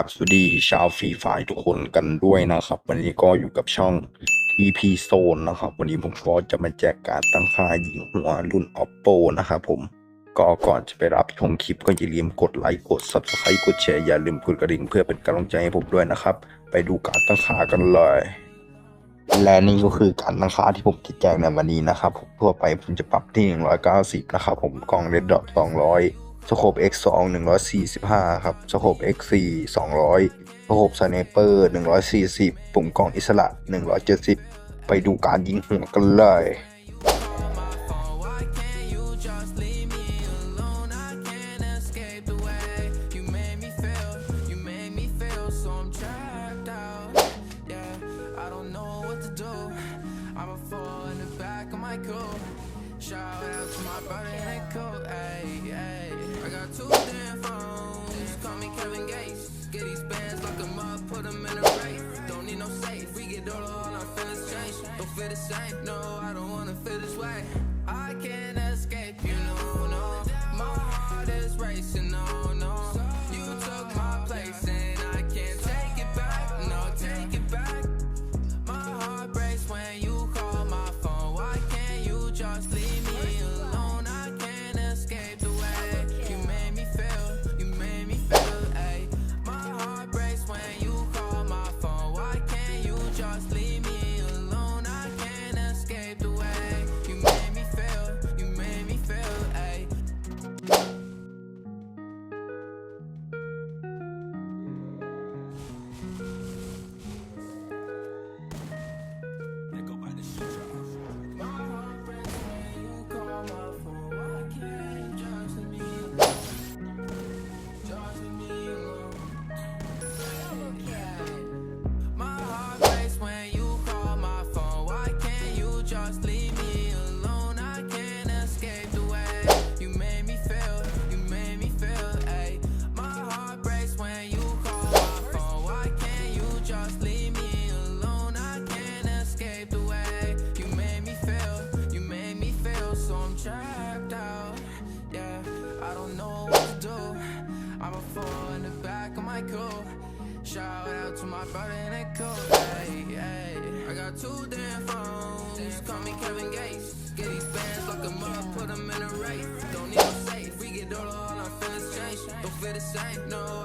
บสวัสดีชาวฟรีไฟทุกคนกันด้วยนะครับ วันนี้ก็อยู่กับช่อง TP Zone นะครับ วันนี้ผมก็จะมาแจกการตั้งค่ายิงหัวรุ่น Oppo นะครับผมก็ก่อนจะไปรับชมคลิปก็อย่าลืมกดไลค์กด Subscribe กดแชร์อย่าลืมกดกระดิ่งเพื่อเป็นกำลังใจให้ผมด้วยนะครับ ไปดูการตั้งค่ากันเลย และนี่ก็คือการตั้งค่าที่ผมจะแจกในวันนี้นะครับทั่วไปผมจะปรับที่ 190 นะครับผมกล่องเรดดอท200 สโคป X2 145 ครับสโคป X4 200สโคปสไนเปอร์ 140 ปุ่มกล่องอิสระ 170 ไปดูการยิงหัวกันเลย Shout out to my brother and coat, ayy, ayy. I got two damn phones, call me Kevin Gates. Get these bands, lock 'em up, put 'em in a race. Don't need no safe, we get dollar, all our feelings change. Don't feel the same, no, I don't wanna I'm in the back of my coat. Shout out to my brother in that coat. Hey, hey. I got two damn phones. Just Call me Kevin Gates. Get these bands, lock 'em up, put 'em in a race. Don't need no safe. We get all our feelings change. Don't feel the same. No,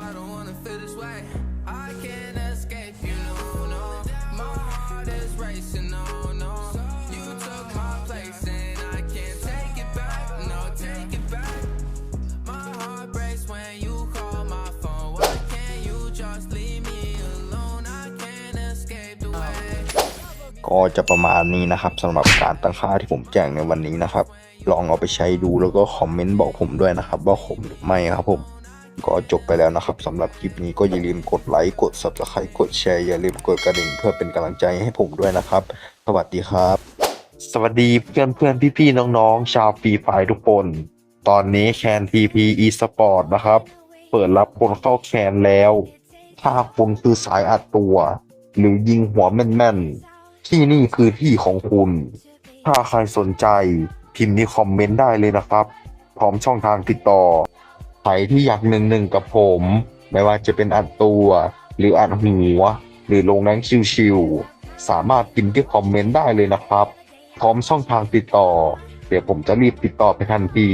ก็จะประมาณนี้นะครับสำหรับการตั้งค่าที่ผมแจ้งในวันนี้นะครับ ลองเอาไปใช้ดูแล้วก็คอมเมนต์บอกผมด้วยนะครับ ว่าผมหรือไม่ครับผมก็จบไปแล้วนะครับสำหรับคลิปนี้ก็อย่าลืมกดไลค์กด subscribe กดแชร์อย่าลืมกดกระดิ่งเพื่อเป็นกำลังใจให้ผมด้วยนะครับ สวัสดีครับ สวัสดีเพื่อนเพื่อนพี่พี่น้องๆ ชาวฟรีไฟทุกคน ตอนนี้แคน TP eSport นะครับ เปิดรับคนเข้าแคนแล้ว ถ้าคุณคือสายอัดตัว หรือยิงหัวแม่นๆ ที่นี่คือที่ของคุณ ถ้าใครสนใจพิมพ์ในคอมเมนต์ได้เลยนะครับ พร้อมช่องทางติดต่อ ใครที่อยากหนึ่งหนึ่งกับผม ไม่ว่าจะเป็นอัดตัว หรืออัดหัว หรือลงแรงชิวๆ สามารถพิมพ์ที่คอมเมนต์ได้เลยนะครับ พร้อมช่องทางติดต่อ เดี๋ยวผมจะรีบติดต่อไปทันที